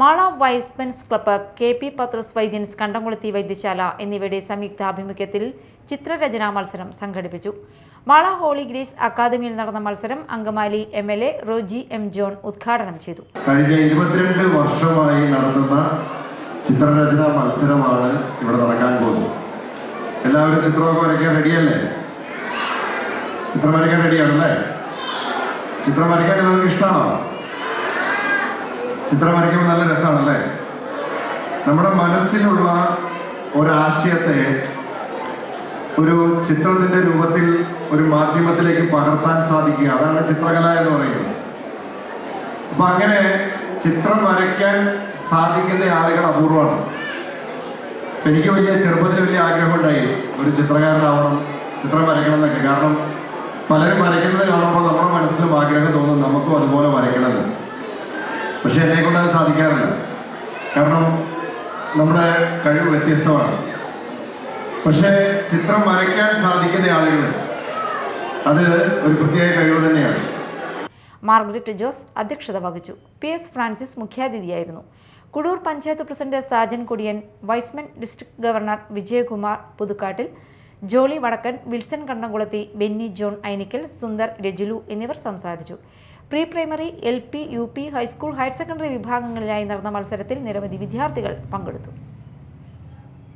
Mala Y's Men's club K P Pathros വൈദ്യൻസ് കണ്ടംകുളത്തി വൈദ്യശാല എന്നിവയുടെ സംയുക്താഭിമുഖ്യത്തിൽ ചിത്രരചനാ മത്സരം സംഘടിപ്പിച്ചു. മാള ഹോളി ഗ്രേസ് അക്കാദമിയിൽ നടന്ന മത്സരം Angamaly M L A Roji M John ഉദ്ഘാടനം ചെയ്തു. കഴിഞ്ഞ ഇരുപത്തിരണ്ട് വർഷമായി നടത്തുന്ന ചിത്രരചനാ മത്സരമാണ് ഇവിടെ നടക്കാൻ പോകുന്നത്. എല്ലാവരും ചിത്രമൊക്കെ വരയ്ക്കാൻ റെഡിയല്ലേ? ചിത്രം വരയ്ക്കാൻ റെഡിയാണല്ലേ? ചിത്രം വരയ്ക്കാൻ നിങ്ങൾക്ക് ഇഷ്ടമാണോ? ചിത്രം വരയ്ക്കുമ്പോൾ നല്ല രസമാണല്ലേ? നമ്മുടെ മനസ്സിലുള്ള ഒരാശയത്തെ ഒരു ചിത്രത്തിന്റെ രൂപത്തിൽ ഒരു മാധ്യമത്തിലേക്ക് പകർത്താൻ സാധിക്കുക. അതാണ് ചിത്രകല എന്ന് പറയുന്നത്. അപ്പൊ അങ്ങനെ ചിത്രം വരയ്ക്കാൻ സാധിക്കുന്ന ആളുകൾ അപൂർവമാണ്. എനിക്ക് വലിയ ചെറുപ്പത്തിൽ വലിയ ആഗ്രഹം ഉണ്ടായി ഒരു ചിത്രകാരനാവണം ചിത്രം വരയ്ക്കണം എന്നൊക്കെ. കാരണം പലരും വരയ്ക്കുന്നത് കാണുമ്പോൾ നമ്മുടെ മനസ്സിലും ആഗ്രഹം തോന്നും. പക്ഷെ എന്നെ കൊണ്ട് അത് സാധിക്കാറില്ല. കാരണം നമ്മുടെ കഴിവ് വ്യത്യസ്തമാണ്. പക്ഷേ ചിത്രം വരയ്ക്കാൻ സാധിക്കുന്ന ആളുകൾ അത് ഒരു പ്രത്യേക കഴിവ് തന്നെയാണ്. മാർഗരറ്റ് ജോസ് അധ്യക്ഷത വഹിച്ചു. P S Francis മുഖ്യാതിഥിയായിരുന്നു. Kudoor panchayat president Sajan Kudiyan Y's Men district governor Vijayakumar Puthukkattil Jolly Vadakkan Wilson Kannamkulathi Benny John Ainikkal Sundar Rajulu എന്നിവർ സംസാരിച്ചു. Pre primary L P U P high school higher secondary വിഭാഗങ്ങളിലായി നടന്ന മത്സരത്തിൽ നിരവധി വിദ്യാർത്ഥികൾ പങ്കെടുത്തു.